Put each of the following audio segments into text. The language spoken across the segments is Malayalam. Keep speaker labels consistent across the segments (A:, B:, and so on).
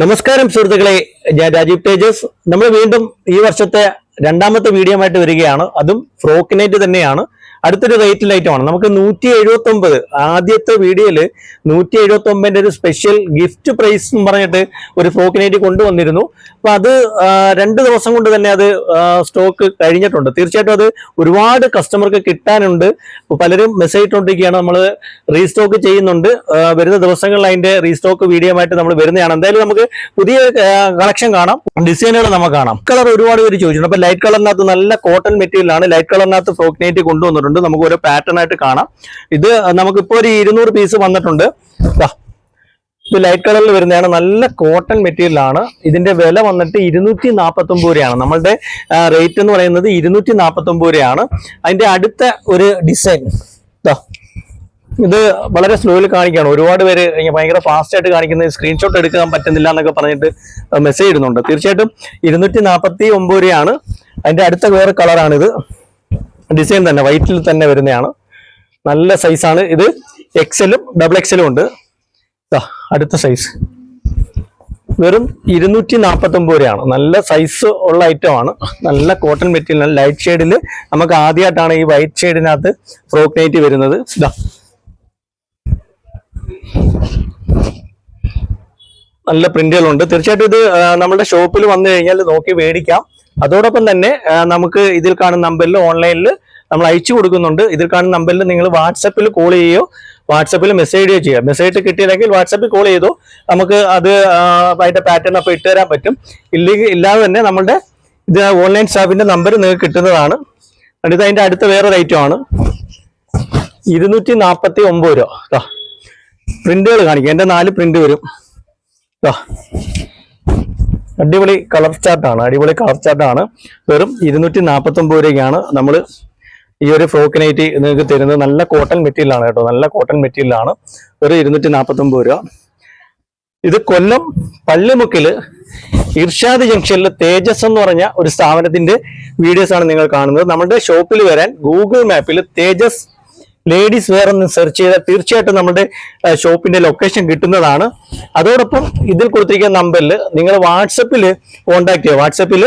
A: നമസ്കാരം സുഹൃത്തുക്കളെ. ഞാൻ രാജീവ് തേജസ്. നമ്മൾ വീണ്ടും ഈ വർഷത്തെ രണ്ടാമത്തെ വീഡിയോ ആയിട്ട് വരികയാണ്. അതും ഫ്രോക്കിനേറ്റ് തന്നെയാണ്. അടുത്തൊരു റേറ്റ് ലൈറ്റുമാണ് നമുക്ക് നൂറ്റി എഴുപത്തി ഒമ്പത് ആദ്യത്തെ വീഡിയോയിൽ നൂറ്റി എഴുപത്തി ഒമ്പതിന്റെ ഒരു സ്പെഷ്യൽ ഗിഫ്റ്റ് പ്രൈസ് എന്ന് പറഞ്ഞിട്ട് ഒരു ഫ്രോക്കിനേറ്റ് കൊണ്ടുവന്നിരുന്നു. അപ്പൊ അത് രണ്ട് ദിവസം കൊണ്ട് തന്നെ അത് സ്റ്റോക്ക് കഴിഞ്ഞിട്ടുണ്ട്. തീർച്ചയായിട്ടും അത് ഒരുപാട് കസ്റ്റമർക്ക് കിട്ടാനുണ്ട്. പലരും മെസ്സേജ് ഇട്ടുകൊണ്ടിരിക്കുകയാണ് നമ്മൾ റീസ്റ്റോക്ക് ചെയ്യുന്നുണ്ട്. വരുന്ന ദിവസങ്ങളിൽ അതിന്റെ റീസ്റ്റോക്ക് വീഡിയോ ആയിട്ട് നമ്മൾ വരുന്നതാണ്. എന്തായാലും നമുക്ക് പുതിയ കളക്ഷൻ കാണാം. ഡിസൈനുകൾ നമുക്ക് കാണാം. കളർ ഒരുപാട് പേര് ചോദിച്ചിട്ടുണ്ട്. അപ്പൊ ലൈറ്റ് കളറിനകത്ത് നല്ല കോട്ടൺ മെറ്റീരിയലാണ് ലൈറ്റ് കളറിനകത്ത് ഫ്രോക്ക് നൈറ്റ് കൊണ്ടുവന്നിട്ടുണ്ട്. നമുക്ക് ഓരോ പാറ്റേൺ ആയിട്ട് കാണാം. ഇത് നമുക്കിപ്പോ ഒരു ഇരുന്നൂറ് പീസ് വന്നിട്ടുണ്ട്. ഇത് ലൈറ്റ് കളറിൽ വരുന്നതാണ്. നല്ല കോട്ടൺ മെറ്റീരിയലാണ് ഇതിന്റെ വില വന്നിട്ട് ഇരുന്നൂറ്റി നാൽപ്പത്തി ഒമ്പത് രൂപയാണ്. നമ്മളുടെ റേറ്റ് എന്ന് പറയുന്നത് ഇരുന്നൂറ്റി നാൽപ്പത്തി ഒമ്പത് രൂപയാണ്. അതിന്റെ അടുത്ത ഒരു ഡിസൈൻ ഇത് വളരെ സ്ലോയിൽ കാണിക്കുകയാണ്. ഒരുപാട് പേര് ഭയങ്കര ഫാസ്റ്റ് ആയിട്ട് കാണിക്കുന്നത് സ്ക്രീൻഷോട്ട് എടുക്കാൻ പറ്റുന്നില്ല എന്നൊക്കെ പറഞ്ഞിട്ട് മെസ്സേജ് ഇടുന്നുണ്ട്. തീർച്ചയായിട്ടും ഇരുന്നൂറ്റി നാൽപ്പത്തി ഒമ്പത് രൂപയാണ്. അതിന്റെ അടുത്ത വേറെ കളറാണിത് ഡിസൈൻ തന്നെ വൈറ്റിൽ തന്നെ വരുന്നതാണ്. നല്ല സൈസാണ് ഇത് എക്സലും ഡബിൾ എക്സലും ഉണ്ട്. അടുത്ത സൈസ് വെറും ഇരുന്നൂറ്റി നാൽപ്പത്തി ഒമ്പത് രൂപയാണ്. നല്ല സൈസ് ഉള്ള ഐറ്റം ആണ്. നല്ല കോട്ടൺ മെറ്റീരിയൽ ലൈറ്റ് ഷെയ്ഡിൽ നമുക്ക് ആദ്യമായിട്ടാണ് ഈ വൈറ്റ് ഷെയ്ഡിനകത്ത് ഫ്രോക്ക് നൈറ്റ് വരുന്നത്. നല്ല പ്രിന്റുകളുണ്ട്. തീർച്ചയായിട്ടും ഇത് നമ്മുടെ ഷോപ്പിൽ വന്നു കഴിഞ്ഞാൽ നോക്കി മേടിക്കാം. അതോടൊപ്പം തന്നെ നമുക്ക് ഇതിൽ കാണുന്ന നമ്പറിൽ ഓൺലൈനിൽ നമ്മൾ അയച്ചു കൊടുക്കുന്നുണ്ട്. ഇതിൽ കാണുന്ന നമ്പറിൽ നിങ്ങൾ വാട്സപ്പിൽ കോൾ ചെയ്യുകയോ വാട്സപ്പിൽ മെസ്സേജ് ചെയ്യുകയോ ചെയ്യുക മെസ്സേജ് കിട്ടിയില്ലെങ്കിൽ വാട്സപ്പിൽ കോൾ ചെയ്തോ നമുക്ക് അത് അതിന്റെ പാറ്റേൺ അപ്പോൾ ഇട്ടുതരാൻ പറ്റും. ഇല്ലെങ്കിൽ ഇല്ലാതെ തന്നെ നമ്മളുടെ ഇത് ഓൺലൈൻ സ്റ്റാഫിന്റെ നമ്പർ നിങ്ങൾക്ക് കിട്ടുന്നതാണ്. അടുത്ത അതിന്റെ അടുത്ത വേറൊരു ഐറ്റം ആണ്. ഇരുന്നൂറ്റി നാൽപ്പത്തി ഒമ്പത് രൂപ പ്രിന്റുകൾ കാണിക്കാം. എന്റെ നാല് പ്രിന്റ് വരും. അടിപൊളി കളർ ചാർട്ടാണ് അടിപൊളി കളർ ചാർട്ടാണ് വെറും ഇരുന്നൂറ്റി നാൽപ്പത്തി ഒമ്പത് രൂപയ്ക്കാണ് നമ്മൾ ഈ ഒരു ഫ്രോക്കിനൈറ്റ് നിങ്ങൾക്ക് തരുന്നത്. നല്ല കോട്ടൺ മെറ്റീരിയലാണ് കേട്ടോ. നല്ല കോട്ടൺ മെറ്റീരിയലാണ് വെറും ഇരുന്നൂറ്റി നാൽപ്പത്തി ഒമ്പത് രൂപ. ഇത് കൊല്ലം പള്ളിമുക്കിൽ ഇർഷാദ് ജംഗ്ഷനിൽ തേജസ് എന്ന് പറഞ്ഞ ഒരു സ്ഥാപനത്തിന്റെ വീഡിയോസ് ആണ് നിങ്ങൾ കാണുന്നത്. നമ്മുടെ ഷോപ്പിൽ വരാൻ ഗൂഗിൾ മാപ്പിൽ തേജസ് ലേഡീസ് വെയർ എന്ന് സെർച്ച് ചെയ്താൽ തീർച്ചയായിട്ടും നമ്മുടെ ഷോപ്പിന്റെ ലൊക്കേഷൻ കിട്ടുന്നതാണ്. അതോടൊപ്പം ഇതിൽ കൊടുത്തിരിക്കുന്ന നമ്പറിൽ നിങ്ങൾ വാട്സപ്പിൽ കോൺടാക്ട് ചെയ്യുക. വാട്സപ്പിൽ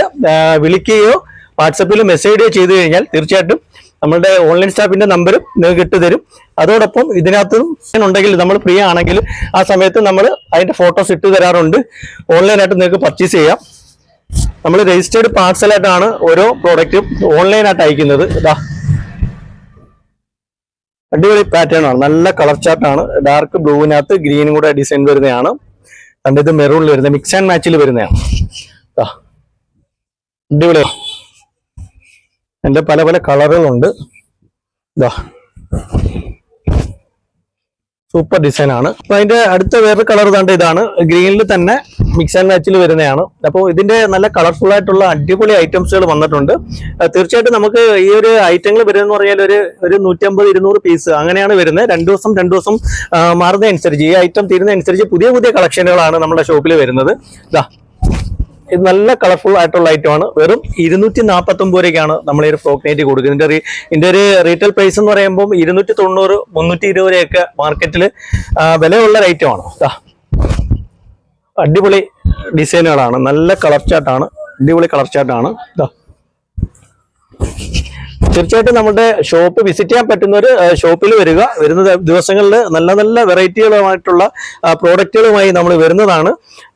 A: വിളിക്കുകയോ വാട്സപ്പിൽ മെസ്സേജ് ചെയ്തു കഴിഞ്ഞാൽ തീർച്ചയായിട്ടും നമ്മുടെ ഓൺലൈൻ സ്റ്റാഫിന്റെ നമ്പറും നിങ്ങൾക്ക് ഇട്ടുതരും അതോടൊപ്പം ഇതിനകത്തും ഉണ്ടെങ്കിൽ നമ്മൾ ഫ്രീ ആണെങ്കിൽ ആ സമയത്ത് നമ്മൾ അതിന്റെ ഫോട്ടോസ് ഇട്ട് തരാറുണ്ട്. ഓൺലൈനായിട്ട് നിങ്ങൾക്ക് പർച്ചേസ് ചെയ്യാം. നമ്മൾ രജിസ്റ്റേർഡ് പാർസലായിട്ടാണ് ഓരോ പ്രോഡക്റ്റും ഓൺലൈനായിട്ട് അയക്കുന്നത്. ഇതാ അടിപൊളി പാറ്റേൺ ആണ്. നല്ല കളർ ചാർട്ടാണ് ഡാർക്ക് ബ്ലൂവിനകത്ത് ഗ്രീനും കൂടെ ഡിസൈൻ വരുന്നതാണ്. കണ്ട് ഇത് മെറൂണിൽ വരുന്നത്. മിക്സ് ആൻഡ് മാച്ചിൽ വരുന്നതാണ്. അടിപൊളി. എന്റെ പല പല കളറുകളുണ്ട് ഇതാ സൂപ്പർ ഡിസൈൻ ആണ്. അപ്പൊ അതിന്റെ അടുത്ത വേറെ കളർ കണ്ട ഇതാണ്. ഗ്രീനിൽ തന്നെ മിക്സ് ആൻഡ് മാച്ചിൽ വരുന്നതാണ്. അപ്പോൾ ഇതിന്റെ നല്ല കളർഫുൾ ആയിട്ടുള്ള അടിപൊളി ഐറ്റംസുകൾ വന്നിട്ടുണ്ട്. തീർച്ചയായിട്ടും നമുക്ക് ഈ ഒരു ഐറ്റങ്ങൾ വരുന്നത് പറഞ്ഞാൽ ഒരു ഒരു നൂറ്റമ്പത് ഇരുന്നൂറ് പീസ് അങ്ങനെയാണ് വരുന്നത്. രണ്ടു ദിവസം രണ്ടു ദിവസം മാറുന്നതനുസരിച്ച് ഈ ഐറ്റം തീരുന്നതനുസരിച്ച് പുതിയ പുതിയ കളക്ഷനുകളാണ് നമ്മുടെ ഷോപ്പിൽ വരുന്നത്. ഇതാ ഇത് നല്ല കളർഫുൾ ആയിട്ടുള്ള ഐറ്റം ആണ്. വെറും ഇരുന്നൂറ്റി നാൽപ്പത്തൊമ്പത് രൂപയ്ക്കാണ് നമ്മൾ ഈ ഒരു ഫ്രോക്ക് നൈറ്റ് കൊടുക്കുന്നത്. ഇതിന്റെ ഇതിന്റെ ഒരു റീറ്റെയിൽ പ്രൈസ് എന്ന് പറയുമ്പോൾ ഇരുന്നൂറ്റി തൊണ്ണൂറ് മുന്നൂറ്റി ഇരുപത് രൂപയൊക്കെ മാർക്കറ്റിൽ വിലയുള്ള ഒരു ഐറ്റം ആണ്. അടിപൊളി ഡിസൈനുകളാണ് നല്ല കളർ ചാർട്ടാണ് അടിപൊളി കളർ ചാർട്ടാണ് ഇതാ തീർച്ചയായിട്ടും നമ്മുടെ ഷോപ്പ് വിസിറ്റ് ചെയ്യാൻ പറ്റുന്ന ഒരു ഷോപ്പിൽ വരിക. വരുന്ന ദിവസങ്ങളിൽ നല്ല നല്ല വെറൈറ്റികളുമായിട്ടുള്ള പ്രോഡക്റ്റുകളുമായി നമ്മൾ വരുന്നതാണ്.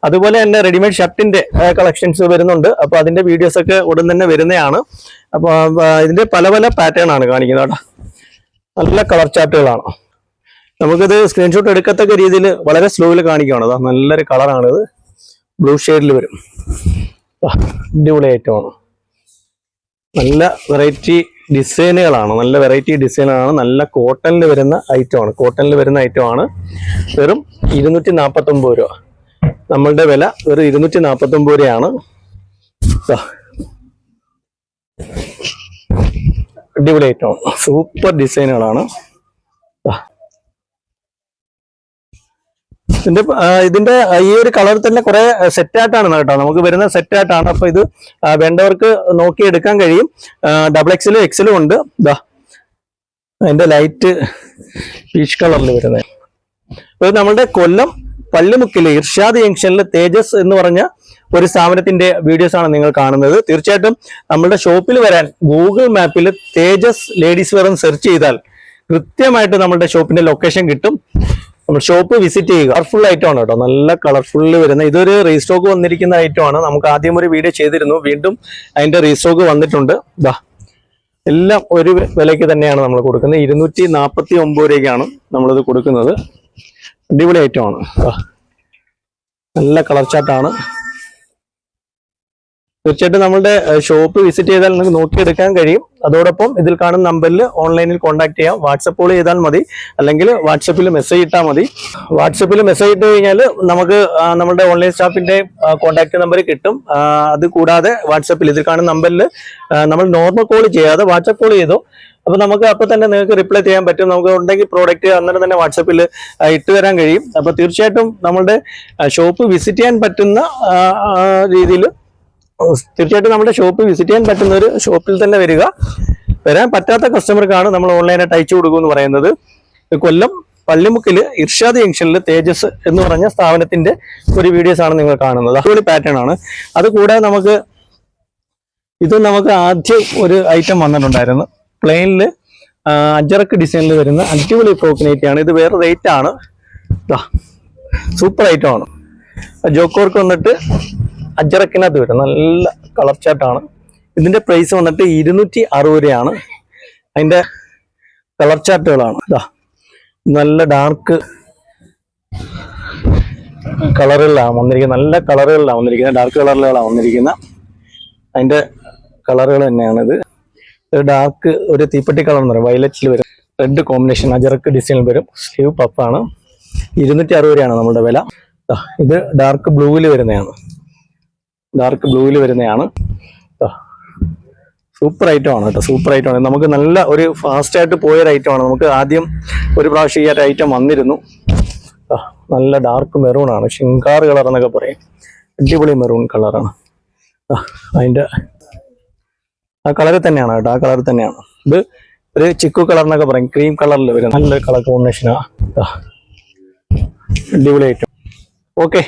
A: അതുപോലെ തന്നെ റെഡിമെയ്ഡ് ഷർട്ടിന്റെ കളക്ഷൻസ് വരുന്നുണ്ട്. അപ്പോൾ അതിന്റെ വീഡിയോസ് ഒക്കെ ഉടൻ തന്നെ വരുന്നതാണ്. അപ്പോൾ ഇതിന്റെ പല പല പാറ്റേൺ ആണ് കാണിക്കുന്നത് കേട്ടോ. നല്ല കളർ ചാർട്ടുകളാണ് നമുക്കിത് സ്ക്രീൻഷോട്ട് എടുക്കത്തക്ക രീതിയിൽ വളരെ സ്ലോയിൽ കാണിക്കുകയാണ്. അതാ നല്ലൊരു കളറാണിത് ബ്ലൂ ഷെയ്ഡിൽ വരും. അടിപൊളി ഐറ്റമാണ് നല്ല വെറൈറ്റി ഡിസൈനുകളാണ്. നല്ല വെറൈറ്റി ഡിസൈനാണ് നല്ല കോട്ടണിൽ വരുന്ന ഐറ്റമാണ് കോട്ടണിൽ വരുന്ന ഐറ്റമാണ് വെറും ഇരുന്നൂറ്റി നാൽപ്പത്തൊമ്പത് രൂപ. നമ്മളുടെ വില വെറും ഇരുന്നൂറ്റി നാൽപ്പത്തൊമ്പത് രൂപയാണ്. അടിപൊളി ഐറ്റമാണ് സൂപ്പർ ഡിസൈനുകളാണ്. ഇതിന്റെ ഇതിന്റെ ഈ ഒരു കളർ തന്നെ കുറെ സെറ്റ് ആയിട്ടാണ് കേട്ടോ. നമുക്ക് വരുന്ന സെറ്റ് ആയിട്ടാണ് അപ്പൊ ഇത് വേണ്ടവർക്ക് നോക്കി എടുക്കാൻ കഴിയും ഡബിൾ എക്സിലും എക്സിലും ഉണ്ട്. അതിന്റെ ലൈറ്റ് പീച്ച് കളറിൽ വരുന്നത്. ഇത് നമ്മളുടെ കൊല്ലം പല്ലുമുക്കിലെ ഇർഷാദ് ജംഗ്ഷനിലെ തേജസ് എന്ന് പറഞ്ഞ ഒരു സ്ഥാപനത്തിന്റെ വീഡിയോസ് ആണ് നിങ്ങൾ കാണുന്നത്. തീർച്ചയായിട്ടും നമ്മളുടെ ഷോപ്പിൽ വരാൻ ഗൂഗിൾ മാപ്പിൽ തേജസ് ലേഡീസ് വെയർ സെർച്ച് ചെയ്താൽ കൃത്യമായിട്ട് നമ്മുടെ ഷോപ്പിന്റെ ലൊക്കേഷൻ കിട്ടും. നമ്മൾ ഷോപ്പ് വിസിറ്റ് ചെയ്യുക. കളർഫുൾ ഐറ്റം ആണ് കേട്ടോ. നല്ല കളർഫുള്ള് വരുന്ന ഇതൊരു റീസ്റ്റോക്ക് വന്നിരിക്കുന്ന ഐറ്റം ആണ്. നമുക്ക് ആദ്യം ഒരു വീഡിയോ ചെയ്തിരുന്നു. വീണ്ടും അതിന്റെ റീസ്റ്റോക്ക് വന്നിട്ടുണ്ട്. ദാ. എല്ലാം ഒരു വിലയ്ക്ക് തന്നെയാണ് നമ്മൾ കൊടുക്കുന്നത്. ഇരുന്നൂറ്റി നാൽപ്പത്തി ഒമ്പത് രൂപയ്ക്കാണ് നമ്മളിത് കൊടുക്കുന്നത്. അടിപൊളി ഐറ്റം ആണ്. നല്ല കളർ ചാർട്ടാണ് തീർച്ചയായിട്ടും നമ്മളുടെ ഷോപ്പ് വിസിറ്റ് ചെയ്താൽ നിങ്ങൾക്ക് നോക്കിയെടുക്കാൻ കഴിയും. അതോടൊപ്പം ഇതിൽ കാണുന്ന നമ്പറിൽ ഓൺലൈനിൽ കോൺടാക്ട് ചെയ്യാം. വാട്സപ്പ് കോൾ ചെയ്താൽ മതി. അല്ലെങ്കിൽ വാട്സപ്പിൽ മെസ്സേജ് ഇട്ടാൽ മതി. വാട്സപ്പിൽ മെസ്സേജ് ഇട്ട് കഴിഞ്ഞാൽ നമുക്ക് നമ്മുടെ ഓൺലൈൻ സ്റ്റാഫിന്റെ കോൺടാക്ട് നമ്പർ കിട്ടും. അത് കൂടാതെ വാട്സപ്പിൽ ഇതിൽ കാണുന്ന നമ്പറിൽ നമ്മൾ നോർമൽ കോൾ ചെയ്യാതെ വാട്സപ്പ് കോൾ ചെയ്തോ. അപ്പൊ നമുക്ക് അപ്പൊ തന്നെ നിങ്ങൾക്ക് റിപ്ലൈ ചെയ്യാൻ പറ്റും. നമുക്ക് ഉണ്ടെങ്കിൽ പ്രോഡക്റ്റ് അന്നേരം തന്നെ വാട്സപ്പിൽ ഇട്ട് തരാൻ കഴിയും. അപ്പൊ തീർച്ചയായിട്ടും നമ്മളുടെ ഷോപ്പ് വിസിറ്റ് ചെയ്യാൻ പറ്റുന്ന രീതിയിൽ തീർച്ചയായിട്ടും നമ്മുടെ ഷോപ്പ് വിസിറ്റ് ചെയ്യാൻ പറ്റുന്ന ഒരു ഷോപ്പിൽ തന്നെ വരിക. വരാൻ പറ്റാത്ത കസ്റ്റമർക്കാണ് നമ്മൾ ഓൺലൈനായിട്ട് അയച്ചു കൊടുക്കും എന്ന് പറയുന്നത് കൊല്ലം പള്ളിമുക്കിൽ ഇർഷാദ് ജംഗ്ഷനിൽ തേജസ് എന്ന് പറഞ്ഞ സ്ഥാപനത്തിന്റെ ഒരു വീഡിയോസ് ആണ് നിങ്ങൾ കാണുന്നത്. അടിപൊളി പാറ്റേൺ ആണ്. അത് കൂടാതെ നമുക്ക് ഇത് നമുക്ക് ആദ്യം ഒരു ഐറ്റം വന്നിട്ടുണ്ടായിരുന്നു. പ്ലെയിനിൽ അഞ്ചരക്ക് ഡിസൈനിൽ വരുന്ന അടിപൊളി ഫ്രോക്ക് ആണ്. ഇത് വേറെ റേറ്റ് ആണ്. സൂപ്പർ ഐറ്റം ആണ്. ജോക്കോർക്ക് വന്നിട്ട് അജറക്കിനകത്ത് വരും. നല്ല കളർ ചാർട്ടാണ് ഇതിന്റെ പ്രൈസ് വന്നിട്ട് ഇരുന്നൂറ്റി അറുപത് രൂപയാണ്. അതിന്റെ കളർ ചാർട്ടുകളാണ് ഇതാ. നല്ല ഡാർക്ക് കളറുകളിലാണ് വന്നിരിക്കുന്നത്. നല്ല കളറുകളിലാണ് വന്നിരിക്കുന്നത്. ഡാർക്ക് കളറുകളാണ് വന്നിരിക്കുന്നത്. അതിന്റെ കളറുകൾ തന്നെയാണ് ഇത് ഡാർക്ക് ഒരു തീപ്പെട്ടി കളർ എന്ന് പറയും. വയലറ്റിൽ വരും റെഡ് കോമ്പിനേഷൻ അജറക്ക് ഡിസൈനിൽ വരും. സ്ലീവ് പപ്പാണ് ഇരുന്നൂറ്റി അറുപത് രൂപയാണ് നമ്മുടെ വില. ഇത്. ഡാർക്ക് ബ്ലൂവിൽ വരുന്നതാണ്. ഡാർക്ക് ബ്ലൂവിൽ വരുന്നതാണ് സൂപ്പർ ഐറ്റം ആണ് കേട്ടോ. സൂപ്പർ ഐറ്റം ആണ്. നമുക്ക് നല്ല ഒരു ഫാസ്റ്റ് ആയിട്ട് പോയൊരു ഐറ്റം ആണ്. നമുക്ക് ആദ്യം ഒരു പ്രാവശ്യം ഈ ഒരു ഐറ്റം വന്നിരുന്നു. നല്ല ഡാർക്ക് മെറൂൺ ആണ്. ഷിങ്കാർ കളർ എന്നൊക്കെ പറയും. അടിപൊളി മെറൂൺ കളറാണ് അതിന്റെ ആ കളറിൽ തന്നെയാണ് കേട്ടോ. ആ കളറിൽ തന്നെയാണ്. ഇത് ഒരു ചിക്കു കളർ എന്നൊക്കെ പറയും. ക്രീം കളറിൽ വരും നല്ലൊരു കളർ കോമ്പിനേഷനാണ് അടിപൊളി ഐറ്റം ഓക്കെ